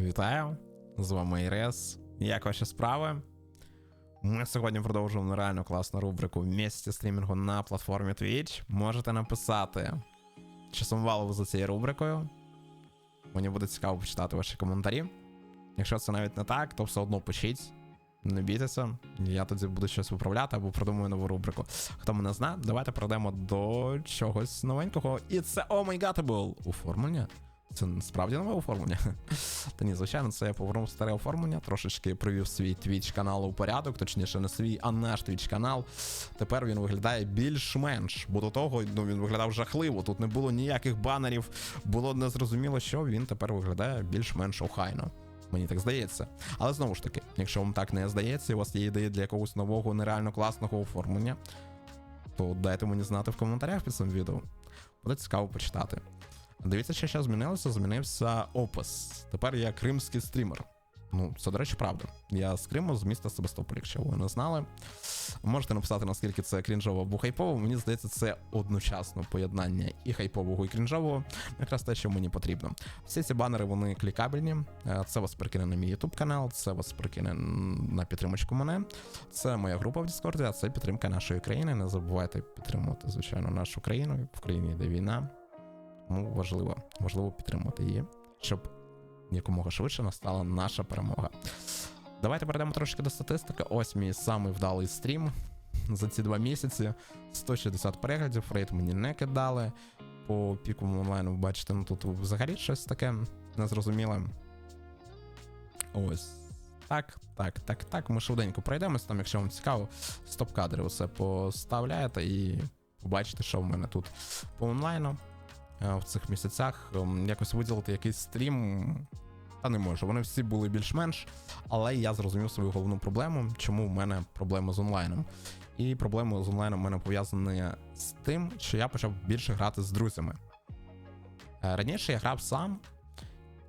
Вітаю! З вами Ірес. Як ваші справи? Ми сьогодні продовжуємо реально класну рубрику місці стрімінгу на платформі Twitch. Можете написати, чи сумували ви за цією рубрикою. Мені буде цікаво почитати ваші коментарі. Якщо це навіть не так, то все одно пишіть. Не бійтеся, я тоді буду щось виправляти або придумаю нову рубрику. Хто мене знає, давайте перейдемо до чогось новенького. І це Омейгатабл оформлення. Це справді нове оформлення. Та ні, звичайно, це я повернув старе оформлення, трошечки привів свій твіч канал у порядок, точніше, не свій, а наш твіч канал. Тепер він виглядає більш-менш, бо до того ну, він виглядав жахливо. Тут не було ніяких банерів, було незрозуміло, що він тепер виглядає більш-менш охайно. Мені так здається. Але знову ж таки, якщо вам так не здається, і у вас є ідеї для якогось нового нереально класного оформлення, то дайте мені знати в коментарях під цим відео. Буде цікаво почитати. Дивіться, що ще змінилося. Змінився опис. Тепер я кримський стрімер. Ну, це, до речі, правда. Я з Криму, з міста Себастополь, якщо ви не знали. Можете написати, наскільки це крінжово або хайпово. Мені здається, це одночасно поєднання і хайпового, і крінжового. Якраз те, що мені потрібно. Всі ці банери вони клікабельні. Е, Це вас прикине на мій YouTube канал, це вас прикине на підтримочку мене. Це моя група в Діскорді, а це підтримка нашої країни. Не забувайте підтримувати, звичайно, нашу країну. В країні йде війна. Тому важливо, важливо підтримувати її, щоб якомога швидше настала наша перемога. Давайте перейдемо трошки до статистики. Ось мій самий вдалий стрім за ці два місяці. 160 переглядів, рейд мені не кидали. По піковому онлайну, бачите, ну тут взагалі щось таке незрозуміле. Ось. Так, так, так, так. Ми швиденько пройдемось там, якщо вам цікаво, стоп-кадри усе поставляєте і побачите, що в мене тут по онлайну. Е, в цих місяцях ем, якось виділити якийсь стрім. Та не можу. Вони всі були більш-менш, але я зрозумів свою головну проблему, чому в мене проблема з онлайном. І проблема з онлайном в мене пов'язана з тим, що я почав більше грати з друзями. Е, Раніше я грав сам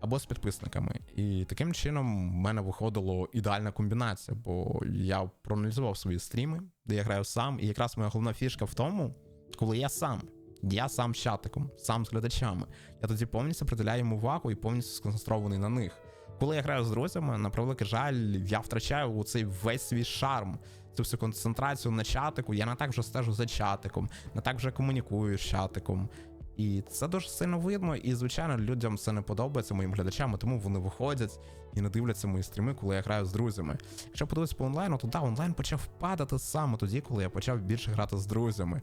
або з підписниками, і таким чином в мене виходила ідеальна комбінація, бо я проаналізував свої стріми, де я граю сам, і якраз моя головна фішка в тому, коли я сам. Я сам з чатиком, сам з глядачами. Я тоді повністю приділяю йому увагу і повністю сконцентрований на них. Коли я граю з друзями, на превеликий жаль, я втрачаю цей весь свій шарм, цю всю концентрацію на чатику. Я не так вже стежу за чатиком, не так вже комунікую з чатиком. І це дуже сильно видно, і, звичайно, людям це не подобається моїм глядачам, тому вони виходять і не дивляться мої стріми, коли я граю з друзями. Якщо подивитися по онлайну, то да, онлайн почав падати саме тоді, коли я почав більше грати з друзями.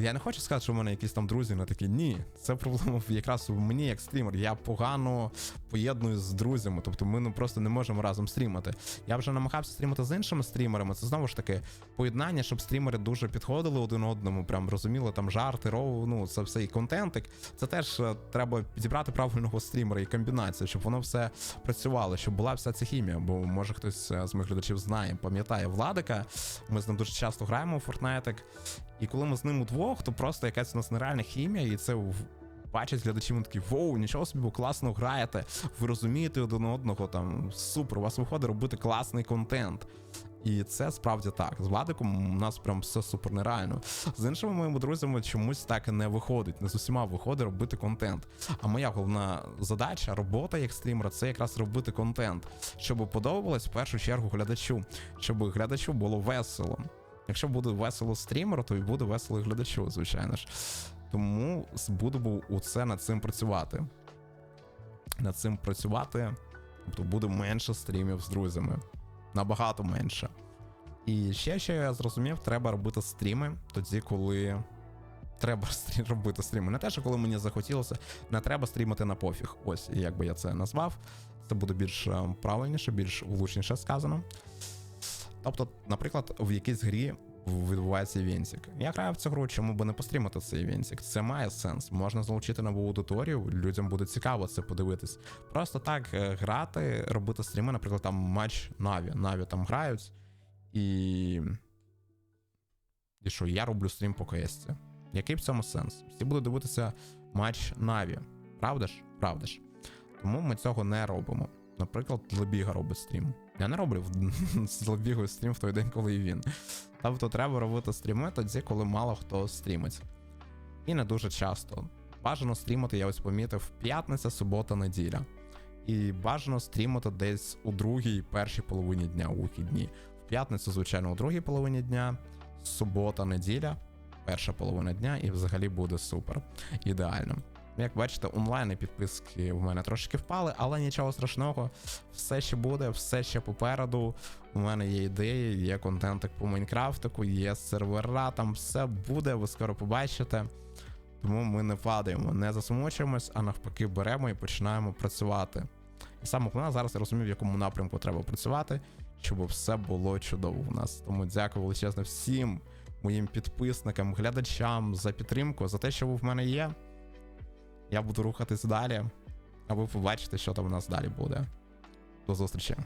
Я не хочу сказати, що в мене якісь там друзі не такі. Ні, це проблема якраз у мені як стрімер. Я погано поєдную з друзями, тобто ми ну, просто не можемо разом стрімати. Я вже намагався стрімати з іншими стрімерами. Це знову ж таки поєднання, щоб стрімери дуже підходили один одному, прям розуміли там жарти, роу, ну це все і контентик. Це теж е, треба підібрати правильного стрімера і комбінацію, щоб воно все працювало, щоб була вся ця хімія. Бо може хтось е, з моїх глядачів знає, пам'ятає Владика. Ми з ним дуже часто граємо у Fortnite, і коли ми з ним удвох, то просто якась у нас нереальна хімія, і це бачать глядачі, вони такі, воу, нічого собі, ви класно граєте, ви розумієте один одного, там супер, у вас виходить робити класний контент. І це справді так. З Владиком у нас прям все супер нереально. З іншими моїми друзями чомусь так і не виходить. Не з усіма виходить робити контент. А моя головна задача, робота як стрімера, це якраз робити контент, щоб подобалось в першу чергу глядачу, щоб глядачу було весело. Якщо буде весело стрімеру, то і буде весело глядачу, звичайно ж. Тому буду у це над цим працювати. Над цим працювати, тобто буде менше стрімів з друзями. Набагато менше. І ще, що я зрозумів, треба робити стріми тоді, коли. Треба робити стріми. Не те, що коли мені захотілося, не треба стрімити на пофіг. Ось, як би я це назвав. Це буде більш е, правильніше, більш влучніше сказано. Тобто, наприклад, в якійсь грі відбувається івентик. Я граю в цю гру, чому би не пострімати цей івентик? Це має сенс. Можна залучити нову аудиторію, людям буде цікаво це подивитись. Просто так е, грати, робити стріми, наприклад, там матч Наві. Наві там грають. І. І що, я роблю стрім по КС. Який в цьому сенс? Всі будуть дивитися матч Наві. Правда ж? Правда ж? Тому ми цього не робимо. Наприклад, Лебіга робить стрім. Я не роблю з Лебігою стрім в той день, коли він. Тобто треба робити стріми тоді, коли мало хто стрімить. І не дуже часто. Бажано стрімити, я ось помітив, п'ятниця, субота, неділя. І бажано стрімити десь у другій, першій половині дня у вихідні. В п'ятницю, звичайно, у другій половині дня, субота, неділя, перша половина дня, і взагалі буде супер. Ідеально. Як бачите, онлайн підписки в мене трошки впали, але нічого страшного, все ще буде, все ще попереду. У мене є ідеї, є контентик по Майнкрафтику, є сервера, там все буде, ви скоро побачите. Тому ми не падаємо, не засмучуємось, а навпаки, беремо і починаємо працювати. І саме головне зараз я розумів, в якому напрямку треба працювати, щоб все було чудово у нас. Тому дякую величезно всім моїм підписникам, глядачам за підтримку, за те, що ви в мене є. Я буду рухатись далі, а ви побачите, що там у нас далі буде. До зустрічі!